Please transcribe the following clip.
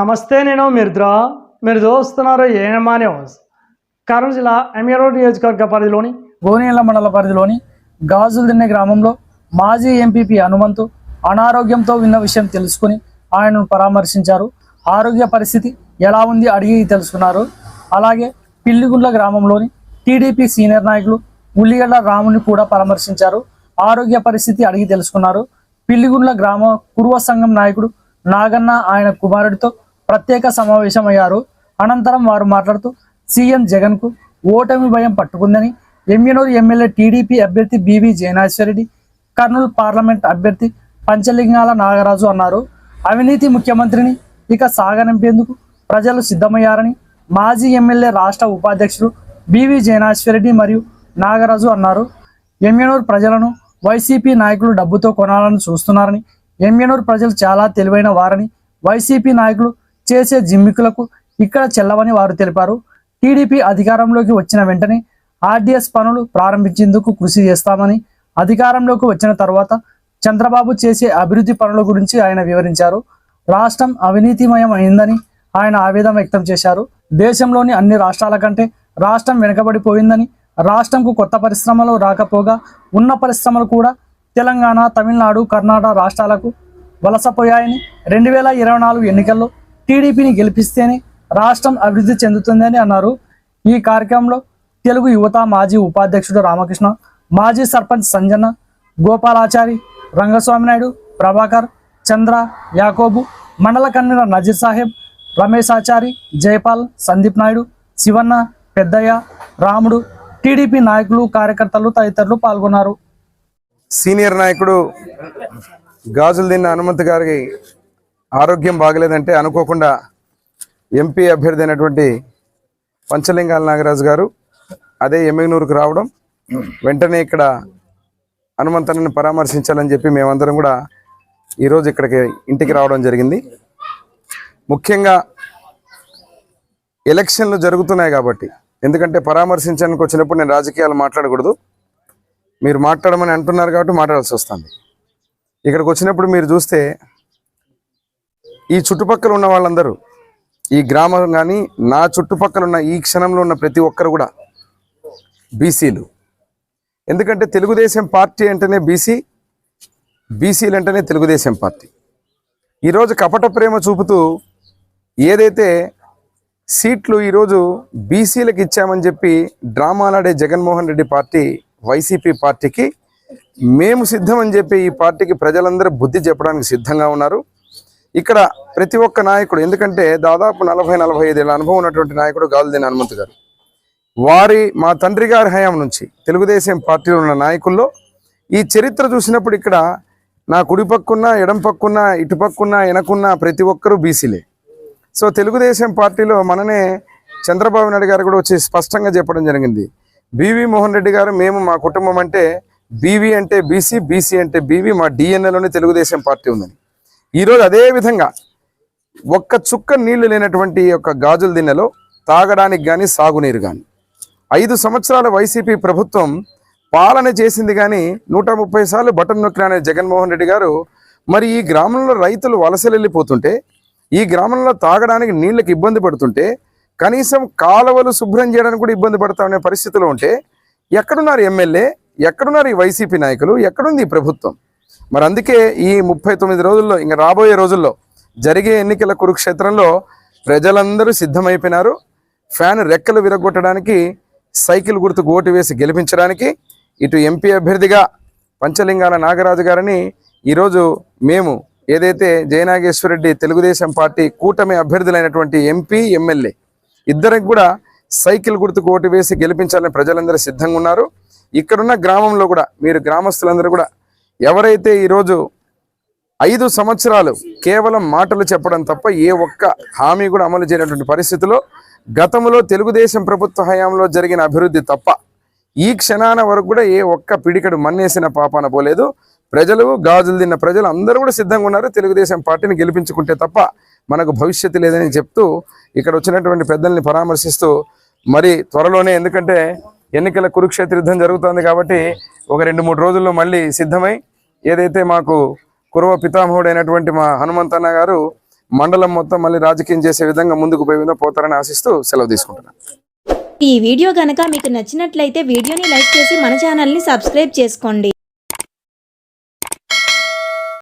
నమస్తే నేను మిర్ద్రా. మీరు చూస్తున్నారు ఏమా న్యూస్. కర్నూలు జిల్లా ఎమ్మెరో నియోజకవర్గ పరిధిలోని గోనేళ్ళ మండల పరిధిలోని గాజుల్దిన్నె గ్రామంలో మాజీ ఎంపీపీ హనుమంతు అనారోగ్యంతో ఉన్న విషయం తెలుసుకుని ఆయనను పరామర్శించారు. ఆరోగ్య పరిస్థితి ఎలా ఉంది అడిగి తెలుసుకున్నారు. అలాగే పిల్లిగుండ్ల గ్రామంలోని టీడీపీ సీనియర్ నాయకులు ఉల్లిగడ్డ రాముని కూడా పరామర్శించారు. ఆరోగ్య పరిస్థితి అడిగి తెలుసుకున్నారు. పిల్లిగుండ్ల గ్రామ కురువ సంఘం నాయకుడు నాగన్న ఆయన కుమారుడితో ప్రత్యేక సమావేశమయ్యారు. అనంతరం వారు మాట్లాడుతూ సీఎం జగన్కు ఓటమి భయం పట్టుకుందని ఎమ్మెనూరు ఎమ్మెల్యే టీడీపీ అభ్యర్థి బీవీ జయనాశ్వరెడ్డి కర్నూలు పార్లమెంట్ అభ్యర్థి పంచలింగాల నాగరాజు అన్నారు. అవినీతి ముఖ్యమంత్రిని ఇక సాగనింపేందుకు ప్రజలు సిద్ధమయ్యారని మాజీ ఎమ్మెల్యే రాష్ట్ర ఉపాధ్యక్షుడు బీవీ జయనాశ్వరెడ్డి మరియు నాగరాజు అన్నారు. ఎమ్మెనూరు ప్రజలను వైసీపీ నాయకులు డబ్బుతో కొనాలని చూస్తున్నారని ఎమ్మెనూరు ప్రజలు చాలా తెలివైన వారని వైసీపీ నాయకులు చేసే జిమ్మికులకు ఇక్కడ చెల్లవని వారు తెలిపారు. టీడీపీ అధికారంలోకి వచ్చిన వెంటనే ఆర్డీఎస్ పనులు ప్రారంభించేందుకు కృషి చేస్తామని అధికారంలోకి వచ్చిన తర్వాత చంద్రబాబు చేసే అభివృద్ధి పనుల గురించి ఆయన వివరించారు. రాష్ట్రం అవినీతిమయం అయిందని ఆయన ఆవేదన వ్యక్తం చేశారు. దేశంలోని అన్ని రాష్ట్రాల కంటే రాష్ట్రం వెనుకబడిపోయిందని రాష్ట్రంకు కొత్త పరిశ్రమలు రాకపోగా ఉన్న పరిశ్రమలు కూడా తెలంగాణ తమిళనాడు కర్ణాటక రాష్ట్రాలకు వలసపోయాయని రెండు వేల ఇరవై నాలుగు ఎన్నికల్లో టీడీపీని గెలిపిస్తేనే రాష్ట్రం అభివృద్ధి చెందుతుందని అన్నారు. ఈ కార్యక్రమంలో తెలుగు యువత మాజీ ఉపాధ్యక్షుడు రామకృష్ణ మాజీ సర్పంచ్ సంజన గోపాలాచారి రంగస్వామి నాయుడు ప్రభాకర్ చంద్ర యాకోబు మండల కన్వీనర్ నజీర్ సాహెబ్ రమేష్ ఆచారి జయపాల్ సందీప్ నాయుడు శివన్న పెద్దయ్య రాముడు టీడీపీ నాయకులు కార్యకర్తలు తదితరులు పాల్గొన్నారు. సీనియర్ నాయకుడు గాజులు తిన్న హనుమంత్ గారికి ఆరోగ్యం బాగలేదంటే అనుకోకుండా ఎంపీ అభ్యర్థి అయినటువంటి పంచలింగాల నాగరాజు గారు అదే ఎమ్మెగనూరుకు రావడం వెంటనే ఇక్కడ హనుమంతనని పరామర్శించాలని చెప్పి మేమందరం కూడా ఈరోజు ఇక్కడికి ఇంటికి రావడం జరిగింది. ముఖ్యంగా ఎలక్షన్లు జరుగుతున్నాయి కాబట్టి ఎందుకంటే పరామర్శించడానికి వచ్చినప్పుడు నేను రాజకీయాలు మాట్లాడకూడదు. మీరు మాట్లాడమని అంటున్నారు కాబట్టి మాట్లాడాల్సి వస్తుంది. ఇక్కడికి వచ్చినప్పుడు మీరు చూస్తే ఈ చుట్టుపక్కల ఉన్న వాళ్ళందరూ ఈ గ్రామం కానీ నా చుట్టుపక్కల ఉన్న ఈ క్షణంలో ఉన్న ప్రతి ఒక్కరు కూడా బీసీలు. ఎందుకంటే తెలుగుదేశం పార్టీ అంటేనే బీసీ బీసీలు అంటేనే తెలుగుదేశం పార్టీ. ఈరోజు కపట ప్రేమ చూపుతూ ఏదైతే సీట్లు ఈరోజు బీసీలకు ఇచ్చామని చెప్పి డ్రామాలాడే జగన్మోహన్ రెడ్డి పార్టీ వైసీపీ పార్టీకి మేము సిద్ధమని చెప్పి ఈ పార్టీకి ప్రజలందరూ బుద్ధి చెప్పడానికి సిద్ధంగా ఉన్నారు. ఇక్కడ ప్రతి ఒక్క నాయకుడు ఎందుకంటే దాదాపు నలభై నలభై ఐదేళ్ళ అనుభవం ఉన్నటువంటి నాయకుడు గాలిదేని హనుమంత్ గారు. వారి మా తండ్రి గారి హయాం నుంచి తెలుగుదేశం పార్టీలో ఉన్న నాయకుల్లో ఈ చరిత్ర చూసినప్పుడు ఇక్కడ నా కుడి పక్కున్న ఎడం పక్కున్న ఇటు పక్కున్న వెనకున్న ప్రతి ఒక్కరూ బీసీలే. సో తెలుగుదేశం పార్టీలో మననే చంద్రబాబు నాయుడు గారు కూడా వచ్చి స్పష్టంగా చెప్పడం జరిగింది. బీవీ మోహన్ రెడ్డి గారు మేము మా కుటుంబం అంటే బీవీ అంటే బీసీ బీసీ అంటే బీవీ మా డిఎన్ఏలోనే తెలుగుదేశం పార్టీ ఉందని. ఈరోజు అదేవిధంగా ఒక్క చుక్క నీళ్ళు లేనటువంటి యొక్క గాజుల దిన్నెలో తాగడానికి కానీ సాగునీరు కానీ ఐదు సంవత్సరాల వైసీపీ ప్రభుత్వం పాలన చేసింది కానీ నూట ముప్పై సార్లు బటన్ నొక్కిన జగన్మోహన్ రెడ్డి గారు మరి ఈ గ్రామంలో రైతులు వలసలు వెళ్ళిపోతుంటే ఈ గ్రామంలో తాగడానికి నీళ్ళకి ఇబ్బంది పడుతుంటే కనీసం కాలువలు శుభ్రం చేయడానికి కూడా ఇబ్బంది పడతామనే పరిస్థితిలో ఉంటే ఎక్కడున్నారు ఎమ్మెల్యే ఎక్కడున్నారు ఈ వైసీపీ నాయకులు ఎక్కడుంది ఈ ప్రభుత్వం? మరి అందుకే ఈ ముప్పై తొమ్మిది రోజుల్లో ఇంకా రాబోయే రోజుల్లో జరిగే ఎన్నికల కురుక్షేత్రంలో ప్రజలందరూ సిద్ధమైపోయినారు. ఫ్యాన్ రెక్కలు విరగొట్టడానికి సైకిల్ గుర్తుకు ఓటు వేసి గెలిపించడానికి ఇటు ఎంపీ అభ్యర్థిగా పంచలింగాల నాగరాజు గారిని ఈరోజు మేము ఏదైతే జయనాగేశ్వరరెడ్డి తెలుగుదేశం పార్టీ కూటమి అభ్యర్థులైనటువంటి ఎంపీ ఎమ్మెల్యే ఇద్దరికి కూడా సైకిల్ గుర్తుకు ఓటు వేసి గెలిపించాలని ప్రజలందరూ సిద్ధంగా ఉన్నారు. ఇక్కడున్న గ్రామంలో కూడా మీరు గ్రామస్తులందరూ కూడా ఎవరైతే ఈరోజు ఐదు సంవత్సరాలు కేవలం మాటలు చెప్పడం తప్ప ఏ ఒక్క హామీ కూడా అమలు చేయనటువంటి పరిస్థితిలో గతంలో తెలుగుదేశం ప్రభుత్వ హయాంలో జరిగిన అభివృద్ధి తప్ప ఈ క్షణాన వరకు కూడా ఏ ఒక్క పిడికడు మన్నేసిన పాపాన పోలేదు. ప్రజలు గాజులు తిన్న ప్రజలు అందరూ కూడా సిద్ధంగా ఉన్నారు. తెలుగుదేశం పార్టీని గెలిపించుకుంటే తప్ప మనకు భవిష్యత్తు లేదని చెప్తూ ఇక్కడ వచ్చినటువంటి పెద్దల్ని పరామర్శిస్తూ మరి త్వరలోనే ఎందుకంటే ఎన్నికల కురుక్షేత్ర యుద్ధం జరుగుతోంది కాబట్టి ఒక రెండు మూడు రోజుల్లో మళ్ళీ సిద్ధమై ఏదైతే మాకు కురవ పితామహుడైనటువంటి మా హనుమంతన్న గారు మండలం మొత్తం మళ్ళీ రాజకీయం చేసే విధంగా ముందుకు పోయిందో పోతారని ఆశిస్తూ సెలవు తీసుకుంటున్నాను. ఈ వీడియో గనక మీకు నచ్చినట్లయితే వీడియోని లైక్ చేసి మన ఛానల్ని సబ్స్క్రైబ్ చేసుకోండి.